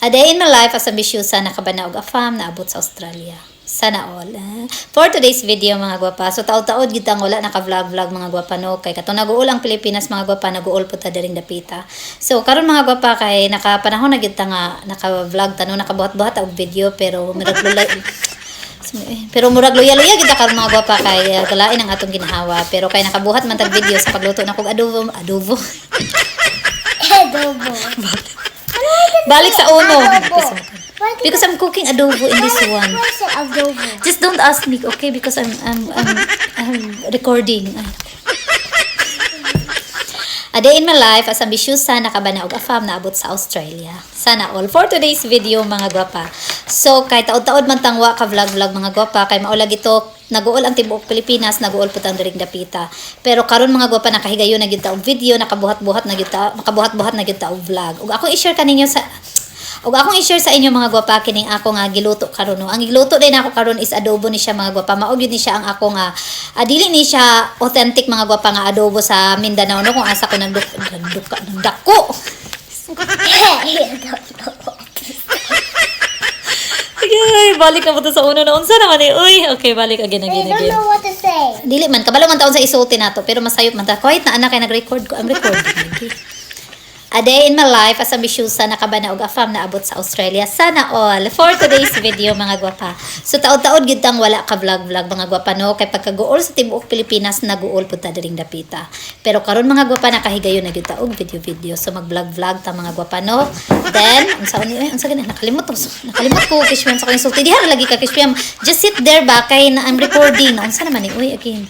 A day in my life as a bisyusa nakabanaog a fam na abot sa Australia. Sana all. ah. For today's video mga gwapa, so taod-taod gid ang wala naka-vlog-vlog mga gwapa no kay kato naguol ang Pilipinas mga gwapa naguol po ta diring dapita. So karon mga gwapa kay nakapanahon na gid ta nga naka-vlog ta no nakabuhat-buhat og video pero miraglulay pero murag luya-luya gid karon mga gwapa kay uh, galain ang atong ginhawa pero kay nakabuhat man tag video sa pagluto na kog adobo adobo Adobo. Balik sa uno did because I'm cooking adobo in this one? Just don't ask me, okay? Because I'm I'm I'm, I'm recording. A day in my life as a bisyusa nakabana og afam na abot sa Australia. Sana all for today's video mga gwapa. So kay taod-taod man tangwa ka vlog-vlog mga gwapa kay maulag ito naguol ang tibuok Pilipinas, naguol putang diring dapita. Pero karon mga gwapa nakahigayon na gyud ta og video, nakabuhat-buhat na gyud makabuhat-buhat na gyud ta og vlog. Ug ako i-share kaninyo sa ug akong i-share sa inyo mga gwapa kining ako nga giluto karon no. Ang giluto din ako karon is adobo ni siya mga gwapa. Mao gyud ni siya ang ako nga adili ni siya authentic mga gwapa nga adobo sa Mindanao no kung asa ko nagduk nagduka nagdako. Ay, balik na to sa uno na unsa naman eh. Uy, okay, balik again, I again, don't again. know what to say. Dili man, kabalo man taon sa isuti nato, pero masayop man ta. Kahit na anak kay nag-record ko, I'm recording. A day in my life as a bisyusa nakabana og afam na abot sa Australia. Sana all. For today's video mga gwapa. So taod-taod gid tang wala ka vlog-vlog mga gwapa no kay pagkaguol sa tibuok Pilipinas naguol pud ta diring dapita. Pero karon mga gwapa nakahigayon na gyud ta og video-video. So mag-vlog-vlog ta mga gwapa no. Then unsa ni ay unsa gani nakalimot ko. Nakalimot ko kishwem sa kanyang sulti. Diha na lagi ka kishwem. Just sit there ba kay na I'm recording. Na unsa naman ni uy again.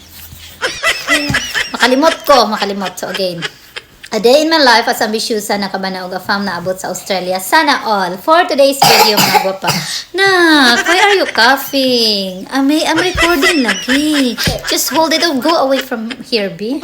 Makalimot ko, makalimot. So again. A day in my life as ambisyosa na kabana og afam na abot sa Australia. Sana all. For today's video mga gwapa. Na, why are you coughing? I'm, I'm recording lagi. Just hold it. Go away from here, B.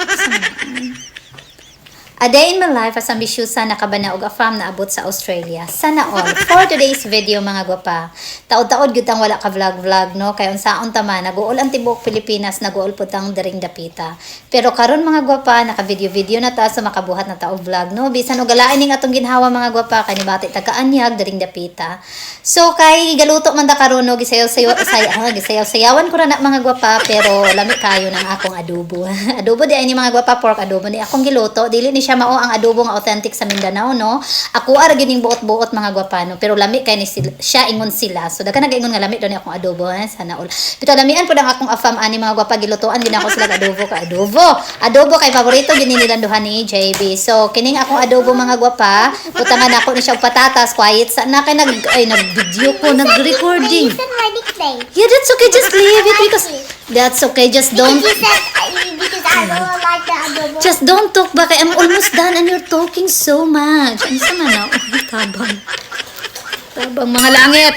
A day in my life as ambisyosa na kabana og afam na abot sa Australia. Sana all. For today's video mga gwapa. Taod-taod gyud ang wala ka vlog-vlog no kay unsaon ta man naguol ang tibuok Pilipinas naguol pud ang daring dapita. Pero karon mga gwapa naka video-video na ta so makabuhat na ta og vlog no bisan og galain ning atong ginhawa mga gwapa kay nibati taga-anyag daring dapita. So kay galuto man ta karon no gisayaw sayo say ah, gisayaw sayawan ko ra na mga gwapa pero lami kayo ng akong adobo. adobo di ay ni mga gwapa pork adobo ni akong giluto dili ni siya mao ang adobo nga authentic sa Mindanao no. Ako ara gining buot-buot mga gwapa no pero lami kay ni sila, siya ingon sila. So daghan nagaingon nga lami daw ni akong adobo eh, sana all. Pero lamian pud ang akong afam ani mga gwapa gilutoan gid ako sila adobo ka adobo. Adobo kay paborito gid ni JB. So kining akong adobo mga gwapa, butangan ako ni siya patatas quiet sa na kay nag ay nag-video ko nag-recording. You said my nickname. Yeah, that's okay. Just leave it because that's okay. Just don't Like just don't talk ba I'm almost done and you're talking so much. Ano sa na? Oh, tabang. Tabang mga langit.